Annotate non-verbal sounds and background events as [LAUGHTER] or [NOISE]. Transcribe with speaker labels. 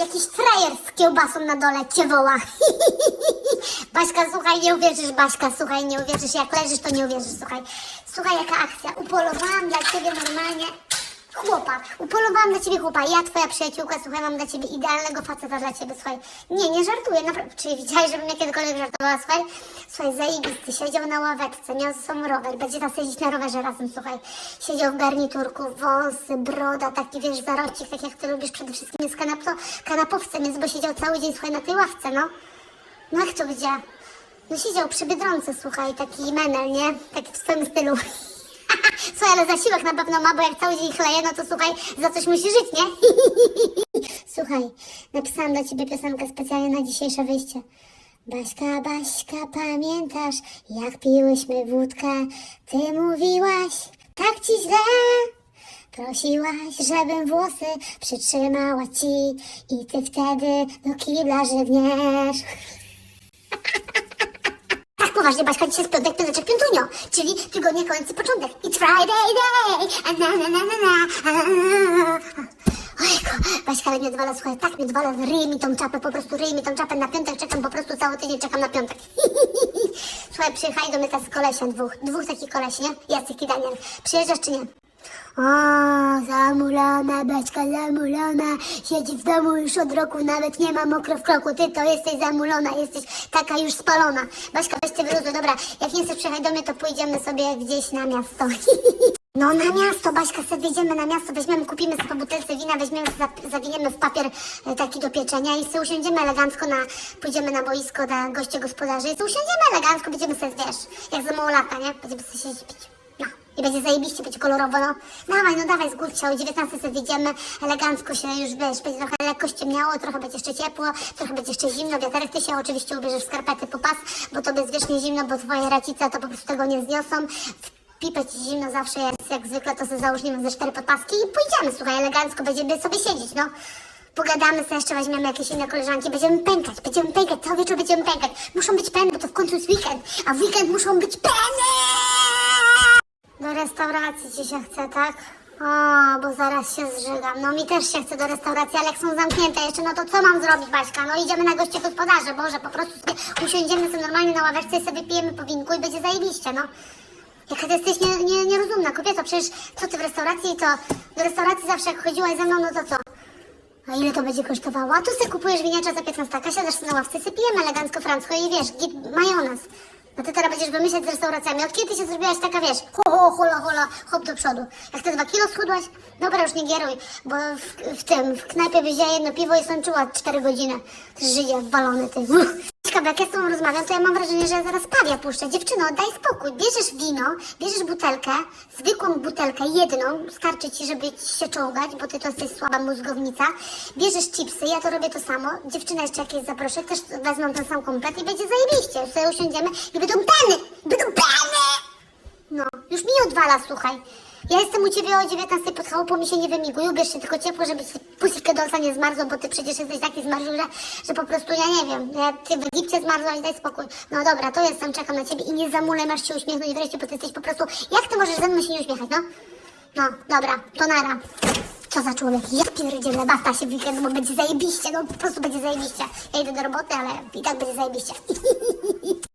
Speaker 1: Jakiś frajer z kiełbasą na dole cię woła. [LAUGHS] Baśka, słuchaj, nie uwierzysz, Baśka, słuchaj, nie uwierzysz. Jak leżysz, to nie uwierzysz, słuchaj. Słuchaj, jaka akcja. Upolowałam dla ciebie normalnie chłopa. Upolowałam dla ciebie chłopa. Ja, twoja przyjaciółka, słuchaj, mam dla ciebie idealnego faceta dla ciebie, słuchaj. Nie, nie żartuję, naprawdę. Czy widziałeś, żebym ja kiedykolwiek żartowała, słuchaj? Słuchaj, zajebisty, siedział na ławeczce, miał ze sobą rower, będzie tam siedzieć na rowerze razem, słuchaj. Siedział w garniturku, wąsy, broda, taki, wiesz, zarocik, tak jak ty lubisz, przede wszystkim jest kanapco, kanapowcem, jest, bo siedział cały dzień, słuchaj, na tej ławce, no. No jak to gdzie? No siedział przy Biedronce, słuchaj, taki menel, nie? Taki w swoim stylu. [LAUGHS] Słuchaj, ale zasiłek na pewno ma, bo jak cały dzień chleje, no to słuchaj, za coś musi żyć, nie? [LAUGHS] Słuchaj, napisałam dla ciebie piosenkę specjalnie na dzisiejsze wyjście. Baśka, Baśka, pamiętasz, jak piłyśmy wódkę? Ty mówiłaś, tak ci źle. Prosiłaś, żebym włosy przytrzymała ci i ty wtedy do kibla żywniesz. Tak, poważnie, Baśka, dzisiaj jest piątek, piąteczek, piątunio, czyli tygodnie końcy, początek. It's Friday day, a na na na na na. Ojku, Baśka, ale mnie odwala, słuchaj, tak mnie odwala, ryj mi tą czapę, po prostu ryj mi tą czapę na piątek, czekam po prostu cały tydzień, czekam na piątek. [LAUGHS] Słuchaj, przyjechali do mnie teraz kolesia dwóch, dwóch takich kolesi, nie? Jacek i Daniel. Przyjeżdżasz czy nie? O, zamulona, Baśka zamulona, siedzi w domu już od roku, nawet nie ma mokro w kroku, ty to jesteś zamulona, jesteś taka już spalona. Baśka, weź ty dobra, jak nie chcesz przyjechać do mnie, to pójdziemy sobie gdzieś na miasto. [LAUGHS] No na miasto, Baśka, sobie wyjdziemy na miasto, weźmiemy, kupimy sobie butelce wina, weźmiemy, za- zawiniemy w papier e, taki do pieczenia i sobie usiądziemy elegancko na, pójdziemy na boisko dla goście gospodarzy i sobie usiądziemy elegancko, będziemy sobie, wiesz, jak za lata, nie? Będziemy sobie siedzieć pić. I będzie zajebiście, będzie kolorowo, no. Dawaj, no dawaj, zgódź się, o 19 sobie wyjdziemy, elegancko się już, wiesz, będzie trochę lekko ściemniało, trochę będzie jeszcze ciepło, trochę będzie jeszcze zimno, wiaterek, ty się oczywiście ubierzesz w skarpety po pas, bo to jest wiecznie zimno, bo twoje racice to po prostu tego nie zniosą. Pipę ci zimno zawsze jest, jak zwykle, to sobie wiem, ze cztery podpaski i pójdziemy, słuchaj, elegancko, będziemy sobie siedzieć, no. Pogadamy sobie, jeszcze weźmiemy jakieś inne koleżanki, będziemy pękać, będziemy pękać, cały wieczór będziemy pękać. Muszą być peny, bo to w końcu jest weekend, a w weekend muszą być peny! Restauracji ci się chce, tak? O, bo zaraz się zżygam. No mi też się chce do restauracji, ale jak są zamknięte jeszcze, no to co mam zrobić, Baśka? No idziemy na goście gospodarze, Boże, po prostu sobie usiądziemy sobie normalnie na ławeczce i sobie pijemy po winku i będzie zajebiście, no. Jaka ty jesteś nie, nie, nierozumna, kobieto, przecież co ty w restauracji, to do restauracji zawsze jak chodziłaś ze mną, no to co? A ile to będzie kosztowało? A tu sobie kupujesz winiacza za 15 taka, siadasz na ławce, sobie pijemy elegancko francusko i wiesz, git majonez. No ty teraz będziesz wymyślać z restauracjami. Od kiedy ty się zrobiłaś taka, wiesz, ho, ho, hola, hola, hop do przodu. Jak te dwa kilo schudłaś? Dobra, już nie gieruj, bo w, w tym, w knajpie wzięła jedno piwo i sączyła 4 godziny. Ty żyje walony, ty. Uff. Ciekawe, jak ja z tobą rozmawiam, to ja mam wrażenie, że ja zaraz pawia puszczę. Dziewczyno, daj spokój. Bierzesz wino, bierzesz butelkę, zwykłą butelkę, jedną, starczy ci, żeby się czołgać, bo ty to jesteś słaba mózgownica. Bierzesz chipsy, ja to robię to samo. Dziewczyna jeszcze jakieś zaproszę, też wezmą ten sam komplet i będzie zajebiście. Sobie usiądziemy i będą peny! Będą peny! No, już mi odwala, słuchaj. Ja jestem u ciebie o 19 pod chałupą, mi się nie wymiguj, ubierz się tylko ciepło, żeby ci pusikę dolca nie zmarzło, bo ty przecież jesteś taki zmarzły, że, że po prostu, ja nie wiem, ja, ty w Egipcie zmarzłaś, daj spokój. No dobra, to jestem, czekam na ciebie i nie zamulę, masz się uśmiechnąć wreszcie, bo ty jesteś po prostu, jak ty możesz ze mną się nie uśmiechać, no? No, dobra, to nara. Co za człowiek, ja pierdzielę, basta się w weekend, bo będzie zajebiście, no po prostu będzie zajebiście. Ja idę do roboty, ale i tak będzie zajebiście. [LAUGHS]